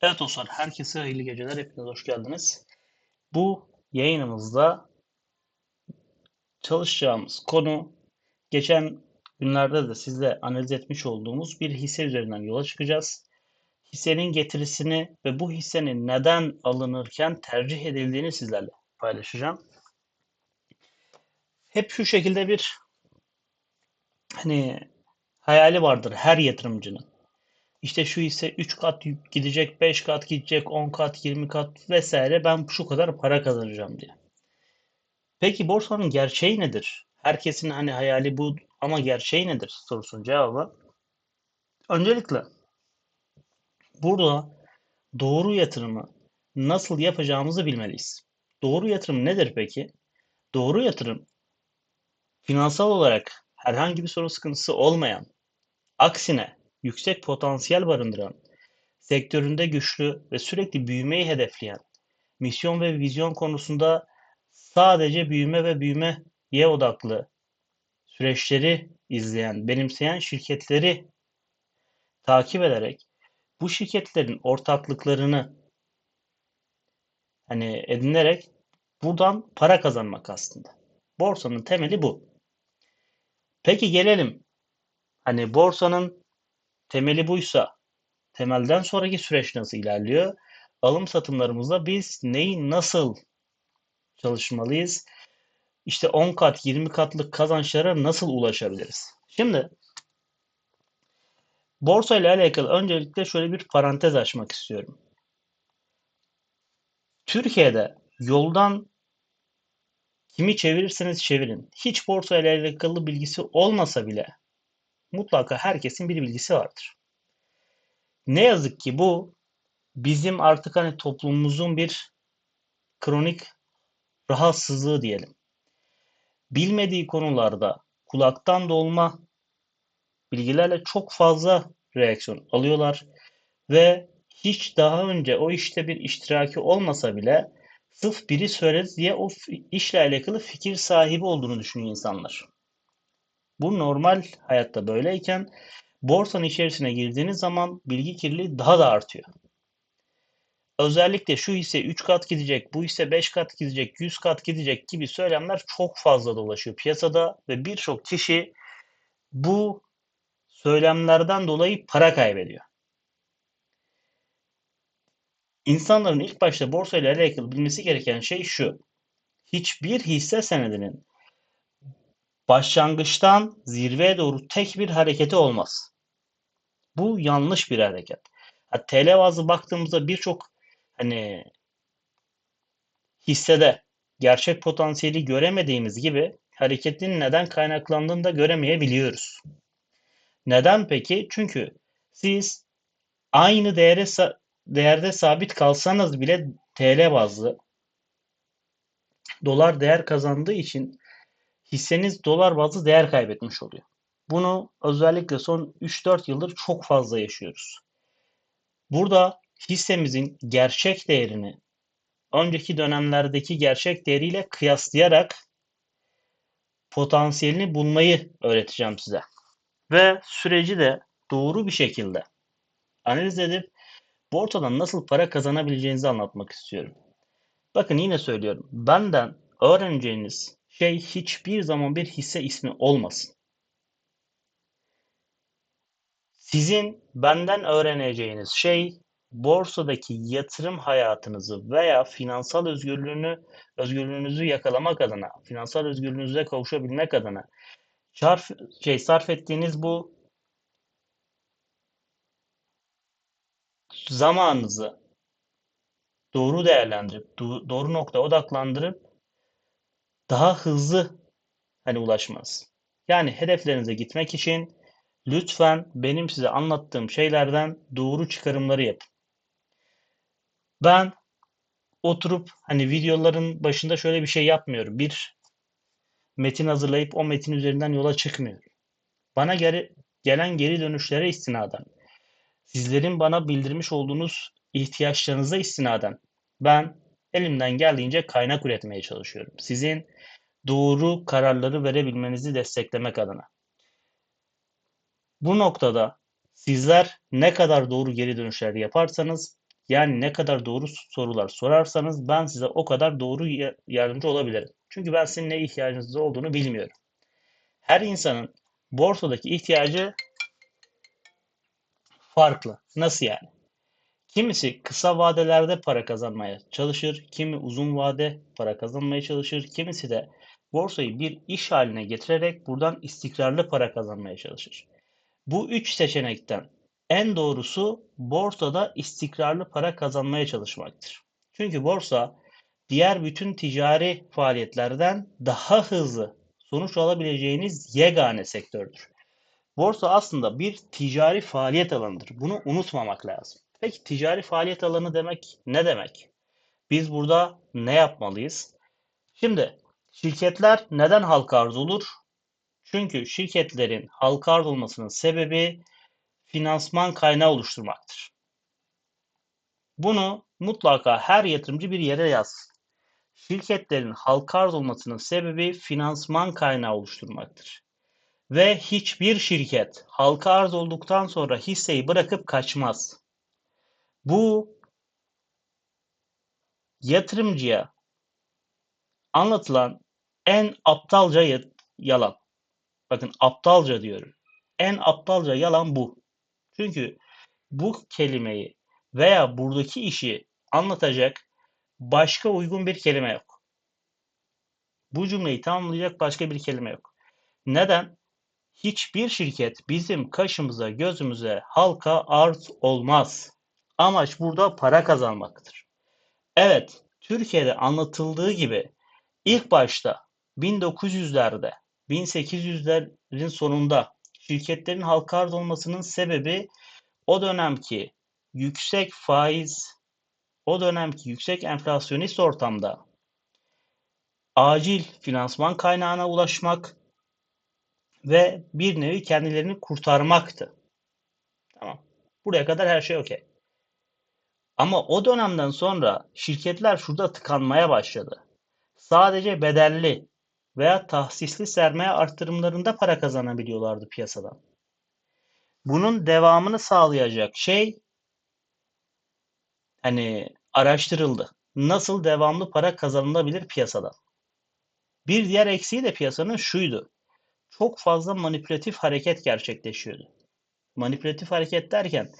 Evet dostlar, herkese hayırlı geceler. Hepiniz hoş geldiniz. Bu yayınımızda çalışacağımız konu geçen günlerde de sizle analiz etmiş olduğumuz bir hisse üzerinden yola çıkacağız. Hissenin getirisini ve bu hissenin neden alınırken tercih edildiğini sizlerle paylaşacağım. Hep şu şekilde bir hani hayali vardır her yatırımcının. İşte şu hisse 3 kat gidecek, 5 kat gidecek, 10 kat, 20 kat vesaire ben şu kadar para kazanacağım diye. Peki borsanın gerçeği nedir? Herkesin hani hayali bu ama gerçeği nedir sorusunun cevabı. Öncelikle burada doğru yatırımı nasıl yapacağımızı bilmeliyiz. Doğru yatırım nedir peki? Doğru yatırım finansal olarak herhangi bir sorun sıkıntısı olmayan, aksine yüksek potansiyel barındıran, sektöründe güçlü ve sürekli büyümeyi hedefleyen, misyon ve vizyon konusunda sadece büyüme ve büyümeye odaklı süreçleri izleyen, benimseyen şirketleri takip ederek bu şirketlerin ortaklıklarını hani edinerek buradan para kazanmak aslında. Borsanın temeli bu. Peki gelelim hani borsanın temeli buysa temelden sonraki süreç nasıl ilerliyor? Alım satımlarımızda biz neyi nasıl çalışmalıyız? İşte 10 kat, 20 katlık kazançlara nasıl ulaşabiliriz? Şimdi borsa ile alakalı öncelikle şöyle bir parantez açmak istiyorum. Türkiye'de yoldan kimi çevirirseniz çevirin. Hiç borsa ile alakalı bilgisi olmasa bile mutlaka herkesin bir bilgisi vardır. Ne yazık ki bu bizim artık hani toplumumuzun bir kronik rahatsızlığı diyelim. Bilmediği konularda kulaktan dolma bilgilerle çok fazla reaksiyon alıyorlar ve hiç daha önce o işte bir iştiraki olmasa bile sırf biri söyledi diye o işle alakalı fikir sahibi olduğunu düşünüyor insanlar. Bu normal hayatta böyleyken borsanın içerisine girdiğiniz zaman bilgi kirliliği daha da artıyor. Özellikle şu hisse 3 kat gidecek, bu hisse 5 kat gidecek, 100 kat gidecek gibi söylemler çok fazla dolaşıyor piyasada ve birçok kişi bu söylemlerden dolayı para kaybediyor. İnsanların ilk başta borsa ile alakalı bilmesi gereken şey şu. Hiçbir hisse senedinin başlangıçtan zirveye doğru tek bir hareketi olmaz. Bu yanlış bir hareket. Ha, TL bazlı baktığımızda birçok hani hissede gerçek potansiyeli göremediğimiz gibi hareketin neden kaynaklandığını da göremeyebiliyoruz. Neden peki? Çünkü siz aynı değere değerde sabit kalsanız bile TL bazlı dolar değer kazandığı için hisseniz dolar bazlı değer kaybetmiş oluyor. Bunu özellikle son 3-4 yıldır çok fazla yaşıyoruz. Burada hissemizin gerçek değerini önceki dönemlerdeki gerçek değeriyle kıyaslayarak potansiyelini bulmayı öğreteceğim size. Ve süreci de doğru bir şekilde analiz edip borsadan nasıl para kazanabileceğinizi anlatmak istiyorum. Bakın yine söylüyorum. Benden öğreneceğiniz şey hiçbir zaman bir hisse ismi olmasın. Sizin benden öğreneceğiniz şey borsadaki yatırım hayatınızı veya finansal özgürlüğünü özgürlüğünüzü yakalamak adına, finansal özgürlüğünüze kavuşabilmek adına çarf, şey sarf ettiğiniz bu zamanınızı doğru değerlendirip, doğru nokta odaklandırıp daha hızlı hani ulaşmanız. Yani hedeflerinize gitmek için lütfen benim size anlattığım şeylerden doğru çıkarımları yapın. Ben oturup hani videoların başında şöyle bir şey yapmıyorum. Bir metin hazırlayıp o metin üzerinden yola çıkmıyorum. Bana geri, gelen geri dönüşlere istinaden, sizlerin bana bildirmiş olduğunuz ihtiyaçlarınıza istinaden ben elimden geldiğince kaynak üretmeye çalışıyorum. Sizin doğru kararları verebilmenizi desteklemek adına. Bu noktada sizler ne kadar doğru geri dönüşler yaparsanız Yani ne kadar doğru sorular sorarsanız ben size o kadar doğru yardımcı olabilirim. Çünkü ben sizin ne ihtiyacınız olduğunu bilmiyorum. Her insanın borsadaki ihtiyacı farklı. Nasıl yani? Kimisi kısa vadelerde para kazanmaya çalışır, kimi uzun vade para kazanmaya çalışır, kimisi de borsayı bir iş haline getirerek buradan istikrarlı para kazanmaya çalışır. Bu üç seçenekten en doğrusu borsada istikrarlı para kazanmaya çalışmaktır. Çünkü borsa diğer bütün ticari faaliyetlerden daha hızlı sonuç alabileceğiniz yegane sektördür. Borsa aslında bir ticari faaliyet alanıdır. Bunu unutmamak lazım. Peki ticari faaliyet alanı demek ne demek? Biz burada ne yapmalıyız? Şimdi şirketler neden halka arz olur? Çünkü şirketlerin halka arz olmasının sebebi finansman kaynağı oluşturmaktır. Bunu mutlaka her yatırımcı bir yere yazsın. Şirketlerin halka arz olmasının sebebi finansman kaynağı oluşturmaktır. Ve hiçbir şirket halka arz olduktan sonra hisseyi bırakıp kaçmaz. Bu yatırımcıya anlatılan en aptalca yalan. Bakın aptalca diyorum. En aptalca yalan bu. Çünkü bu kelimeyi veya buradaki işi anlatacak başka uygun bir kelime yok. Bu cümleyi tamamlayacak başka bir kelime yok. Neden? Hiçbir şirket bizim kaşımıza, gözümüze, halka arz olmaz. Amaç burada para kazanmaktır. Evet, Türkiye'de anlatıldığı gibi ilk başta 1900'lerde, 1800'lerin sonunda şirketlerin halka arz olmasının sebebi o dönemki yüksek faiz, o dönemki yüksek enflasyonist ortamda acil finansman kaynağına ulaşmak ve bir nevi kendilerini kurtarmaktı. Tamam. Buraya kadar her şey okey. Ama o dönemden sonra şirketler şurada tıkanmaya başladı. Sadece bedelli veya tahsisli sermaye arttırımlarında para kazanabiliyorlardı piyasadan. Bunun devamını sağlayacak şey hani araştırıldı. Nasıl devamlı para kazanılabilir piyasadan? Bir diğer eksiği de piyasanın şuydu. Çok fazla manipülatif hareket gerçekleşiyordu. Manipülatif hareket derken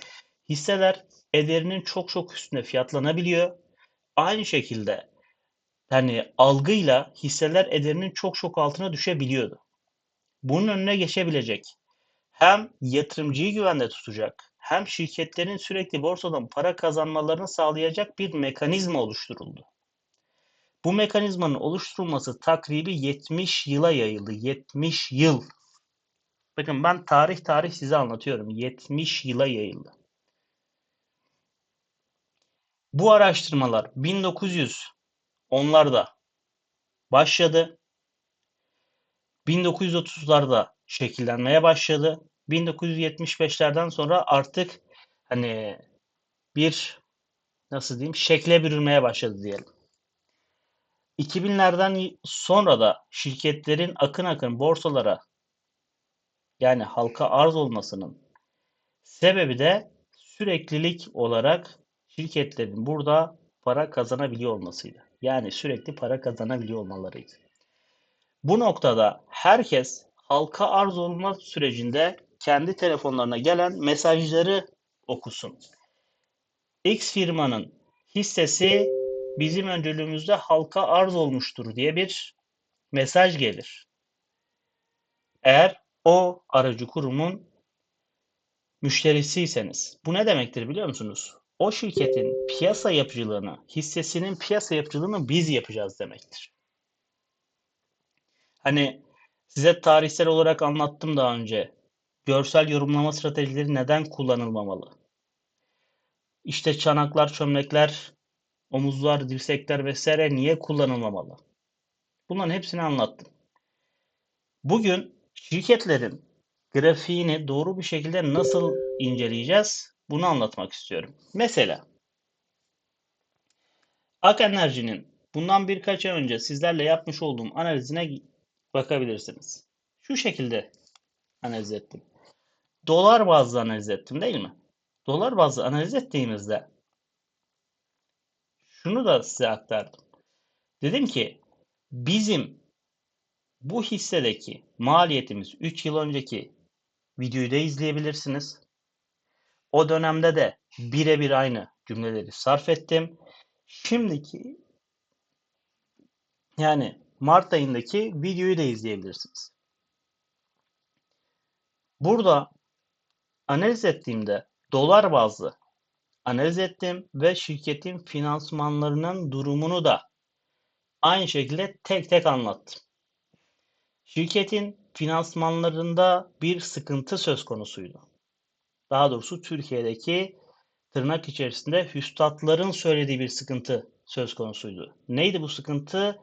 hisseler ederinin çok çok üstünde fiyatlanabiliyor. Aynı şekilde yani algıyla hisseler ederinin çok çok altına düşebiliyordu. Bunun önüne geçebilecek hem yatırımcıyı güvende tutacak hem şirketlerin sürekli borsadan para kazanmalarını sağlayacak bir mekanizma oluşturuldu. Bu mekanizmanın oluşturulması takribi 70 yıla yayıldı. 70 yıl. Bakın ben tarih tarih size anlatıyorum. 70 yıla yayıldı. Bu araştırmalar 1910'larda başladı. 1930'larda şekillenmeye başladı. 1975'lerden sonra artık hani bir nasıl diyeyim şekle bürünmeye başladı diyelim. 2000'lerden sonra da şirketlerin akın akın borsalara yani halka arz olmasının sebebi de süreklilik olarak şirketlerin burada para kazanabiliyor olmasıydı. Yani sürekli para kazanabiliyor olmalarıydı. Bu noktada herkes halka arz olma sürecinde kendi telefonlarına gelen mesajları okusun. X firmanın hissesi bizim öncülüğümüzde halka arz olmuştur diye bir mesaj gelir. Eğer o aracı kurumun müşterisiyseniz. Bu ne demektir biliyor musunuz? O şirketin piyasa yapıcılığını, hissesinin piyasa yapıcılığını biz yapacağız demektir. Hani size tarihsel olarak anlattım daha önce. Görsel yorumlama stratejileri neden kullanılmamalı? İşte çanaklar, çömlekler, omuzlar, dirsekler vesaire niye kullanılmamalı? Bunların hepsini anlattım. Bugün şirketlerin grafiğini doğru bir şekilde nasıl inceleyeceğiz? Bunu anlatmak istiyorum. Mesela Ak Enerji'nin bundan birkaç ay önce sizlerle yapmış olduğum analizine bakabilirsiniz. Şu şekilde analiz ettim. Dolar bazlı analiz ettim değil mi? Dolar bazlı analiz ettiğimizde şunu da size aktardım. Dedim ki bizim bu hissedeki maliyetimiz 3 yıl önceki videoyu da izleyebilirsiniz. O dönemde de birebir aynı cümleleri sarf ettim. Şimdiki yani Mart ayındaki videoyu da izleyebilirsiniz. Burada analiz ettiğimde dolar bazlı analiz ettim ve şirketin finansmanlarının durumunu da aynı şekilde tek tek anlattım. Şirketin finansmanlarında bir sıkıntı söz konusuydu. Daha doğrusu Türkiye'deki tırnak içerisinde hüstatların söylediği bir sıkıntı söz konusuydu. Neydi bu sıkıntı?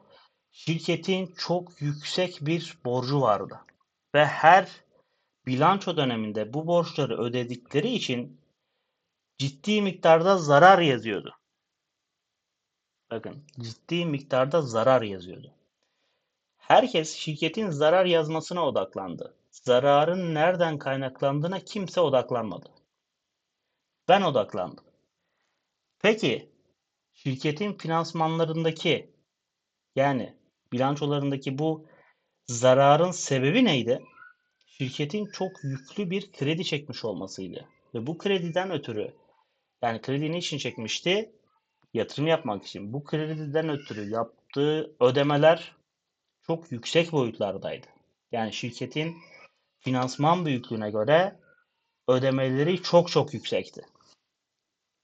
Şirketin çok yüksek bir borcu vardı ve her bilanço döneminde bu borçları ödedikleri için ciddi miktarda zarar yazıyordu. Bakın ciddi miktarda zarar yazıyordu. Herkes şirketin zarar yazmasına odaklandı. Zararın nereden kaynaklandığına kimse odaklanmadı. Ben odaklandım. Peki şirketin finansmanlarındaki yani bilançolarındaki bu zararın sebebi neydi? Şirketin çok yüklü bir kredi çekmiş olmasıydı. Ve bu krediden ötürü yani kredi ne için çekmişti? Yatırım yapmak için. Bu krediden ötürü yaptığı ödemeler çok yüksek boyutlardaydı. Yani şirketin finansman büyüklüğüne göre ödemeleri çok çok yüksekti.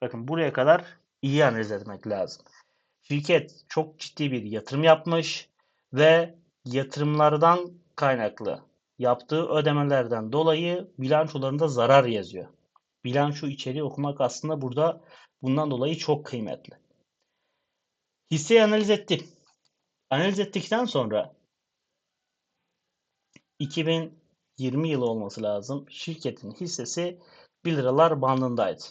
Bakın buraya kadar iyi analiz etmek lazım. Şirket çok ciddi bir yatırım yapmış ve yatırımlardan kaynaklı yaptığı ödemelerden dolayı bilançolarında zarar yazıyor. Bilanço içeriği okumak aslında burada bundan dolayı çok kıymetli. Hisseyi analiz ettim. Analiz ettikten sonra 2020 yılı olması lazım. Şirketin hissesi 1 liralar bandındaydı.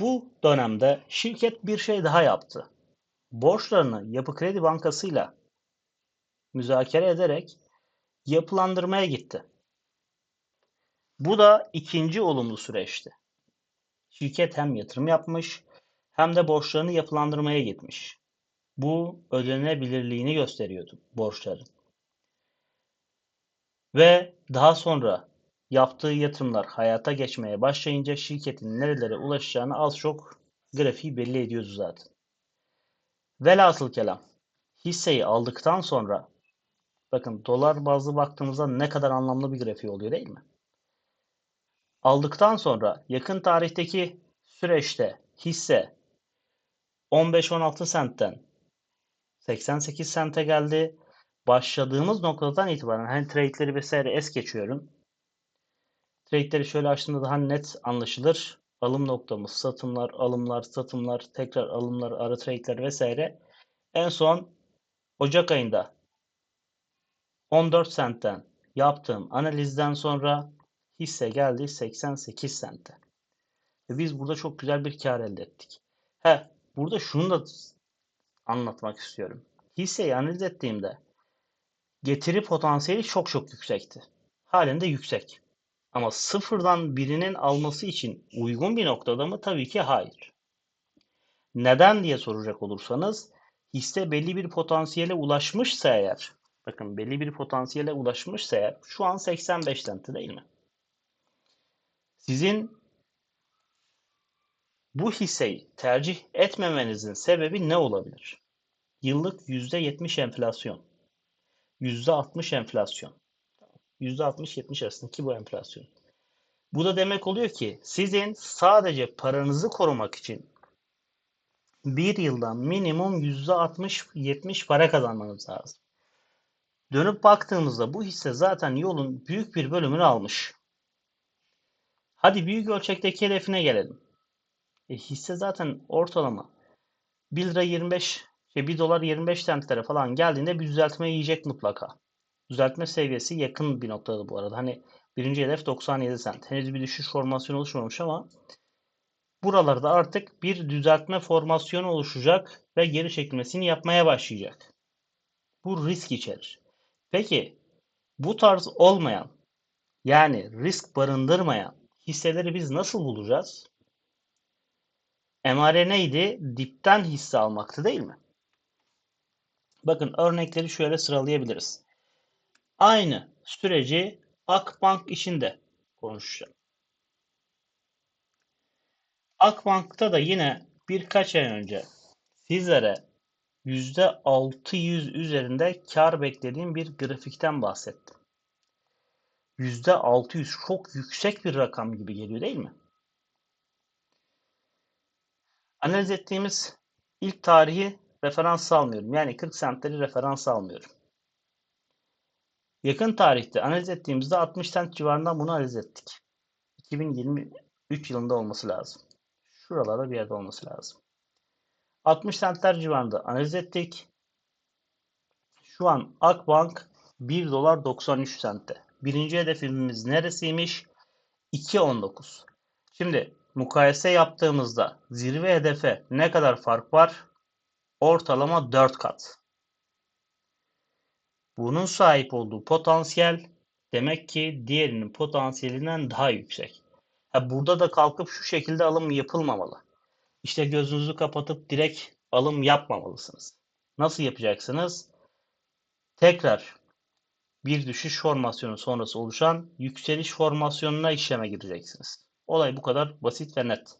Bu dönemde şirket bir şey daha yaptı. Borçlarını Yapı Kredi Bankası ile müzakere ederek yapılandırmaya gitti. Bu da ikinci olumlu süreçti. Şirket hem yatırım yapmış hem de borçlarını yapılandırmaya gitmiş. Bu ödenebilirliğini gösteriyordu borçların. Ve daha sonra yaptığı yatırımlar hayata geçmeye başlayınca şirketin nerelere ulaşacağını az çok grafiği belli ediyordu zaten. Velhasıl kelam hisseyi aldıktan sonra bakın dolar bazlı baktığımızda ne kadar anlamlı bir grafiği oluyor değil mi? Aldıktan sonra yakın tarihteki süreçte hisse 15-16 sentten 88 sente geldi. Başladığımız noktadan itibaren hani trade'leri vesaire es geçiyorum. Trade'leri şöyle açtığımda daha net anlaşılır. Alım noktamız, satımlar, alımlar, satımlar, tekrar alımlar, ara trade'ler vesaire. En son Ocak ayında 14 sentten yaptığım analizden sonra hisse geldi 88 sente. Biz burada çok güzel bir kar elde ettik. He, burada şunu da anlatmak istiyorum. Hisseyi analiz ettiğimde getiri potansiyeli çok çok yüksekti. Halen de yüksek. Ama sıfırdan birinin alması için uygun bir noktada mı? Tabii ki hayır. Neden diye soracak olursanız hisse belli bir potansiyele ulaşmışsa eğer bakın belli bir potansiyele ulaşmışsa eğer şu an 85 sente değil mi? Sizin bu hisseyi tercih etmemenizin sebebi ne olabilir? Yıllık %70 enflasyon. %60 enflasyon. %60-70 arasındaki bu enflasyon. Bu da demek oluyor ki sizin sadece paranızı korumak için bir yılda minimum %60-70 para kazanmanız lazım. Dönüp baktığımızda bu hisse zaten yolun büyük bir bölümünü almış. Hadi büyük ölçekteki hedefine gelelim. E, hisse zaten ortalama 1 lira 25 şey 1 dolar 25 centlere falan geldiğinde bir düzeltme yiyecek mutlaka. Düzeltme seviyesi yakın bir noktada bu arada. Hani birinci hedef 97 cent. Henüz bir düşüş formasyonu oluşmamış ama buralarda artık bir düzeltme formasyonu oluşacak ve geri çekilmesini yapmaya başlayacak. Bu risk içerir. Peki bu tarz olmayan yani risk barındırmayan hisseleri biz nasıl bulacağız? Emare neydi? Dipten hisse almaktı değil mi? Bakın örnekleri şöyle sıralayabiliriz. Aynı süreci Akbank içinde konuşacağım. Akbank'ta da yine birkaç ay önce sizlere %600 üzerinde kar beklediğim bir grafikten bahsettim. %600 çok yüksek bir rakam gibi geliyor değil mi? Analiz ettiğimiz ilk tarihi referans almıyorum. Yani 40 centleri referans almıyorum. Yakın tarihte analiz ettiğimizde 60 cent civarından bunu analiz ettik. 2023 yılında olması lazım. Şuralarda bir yerde olması lazım. 60 centler civarında analiz ettik. Şu an Akbank 1 dolar 93 centte. Birinci hedefimiz neresiymiş? 2.19. Şimdi mukayese yaptığımızda zirve hedefe ne kadar fark var? Ortalama 4 kat. Bunun sahip olduğu potansiyel demek ki diğerinin potansiyelinden daha yüksek. Ha, burada da kalkıp şu şekilde alım yapılmamalı. İşte gözünüzü kapatıp direkt alım yapmamalısınız. Nasıl yapacaksınız? Tekrar bir düşüş formasyonu sonrası oluşan yükseliş formasyonuna işleme gireceksiniz. Olay bu kadar basit ve net.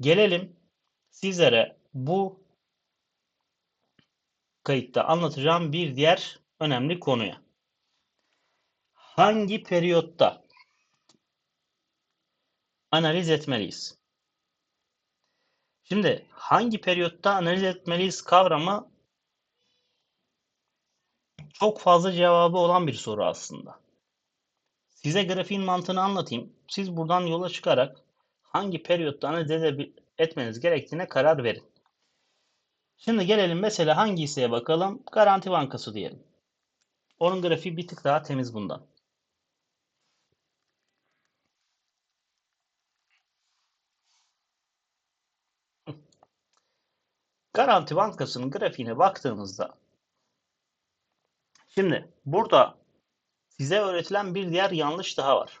Gelelim sizlere bu kayıtta anlatacağım bir diğer önemli konuya. Hangi periyotta analiz etmeliyiz? Şimdi hangi periyotta analiz etmeliyiz kavramı çok fazla cevabı olan bir soru aslında. Size grafiğin mantığını anlatayım. Siz buradan yola çıkarak hangi periyotta analiz etmeniz gerektiğine karar verin. Şimdi gelelim mesela hangi hisseye bakalım? Garanti Bankası diyelim. Onun grafiği bir tık daha temiz bundan. Garanti Bankası'nın grafiğine baktığımızda şimdi burada size öğretilen bir diğer yanlış daha var.